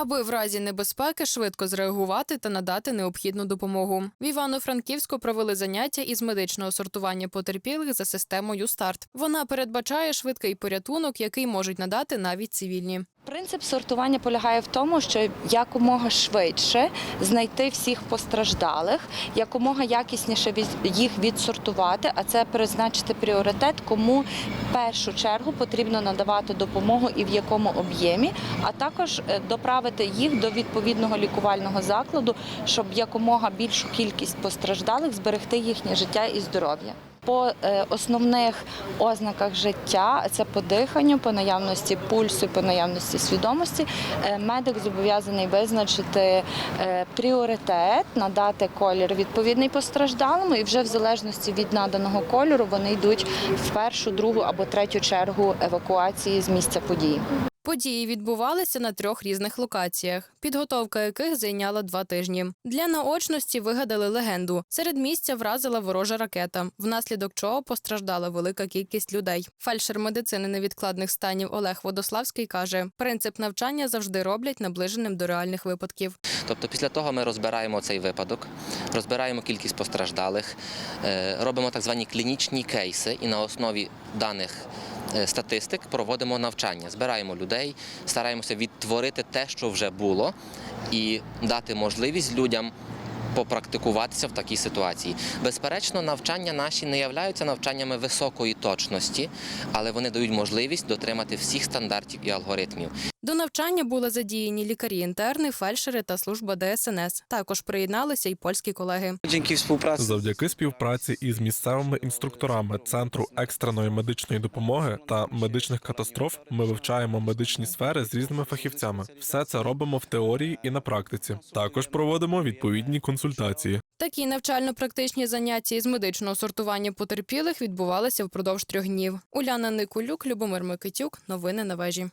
аби в разі небезпеки швидко зреагувати та надати необхідну допомогу. В Івано-Франківську провели заняття із медичного сортування потерпілих за системою СТАРТ. Вона передбачає швидкий порятунок, який можуть надати навіть цивільні. Принцип сортування полягає в тому, що якомога швидше знайти всіх постраждалих, якомога якісніше їх відсортувати, а це призначити пріоритет, кому в першу чергу потрібно надавати допомогу і в якому об'ємі, а також е, доправити їх до відповідного лікувального закладу, щоб якомога більшу кількість постраждалих зберегти їхнє життя і здоров'я. По е, основних ознаках життя це по диханню, по наявності пульсу, по наявності свідомості. е, Медик зобов'язаний визначити е, пріоритет, надати колір відповідний постраждалому, і вже в залежності від наданого кольору вони йдуть в першу, другу або третю чергу евакуації з місця події. Події відбувалися на трьох різних локаціях, підготовка яких зайняла два тижні. Для наочності вигадали легенду. Серед місця вразила ворожа ракета, внаслідок чого постраждала велика кількість людей. Фельдшер медицини невідкладних станів Олег Водославський каже: принцип навчання завжди роблять наближеним до реальних випадків. Тобто після того ми розбираємо цей випадок, розбираємо кількість постраждалих, е, робимо так звані клінічні кейси і на основі даних статистик проводимо навчання, збираємо людей, стараємося відтворити те, що вже було, і дати можливість людям. Попрактикуватися в такій ситуації. Безперечно, навчання наші не являються навчаннями високої точності, але вони дають можливість дотримати всіх стандартів і алгоритмів. До навчання були задіяні лікарі-інтерни, фельдшери та служба ДСНС. Також приєдналися й польські колеги. Завдяки співпраці із місцевими інструкторами Центру екстреної медичної допомоги та медичних катастроф ми вивчаємо медичні сфери з різними фахівцями. Все це робимо в теорії і на практиці. Також проводимо відповідні консультації. Такі навчально-практичні заняття із медичного сортування потерпілих відбувалися впродовж трьох днів. Уляна Никулюк, Любомир Микитюк. Новини на вежі.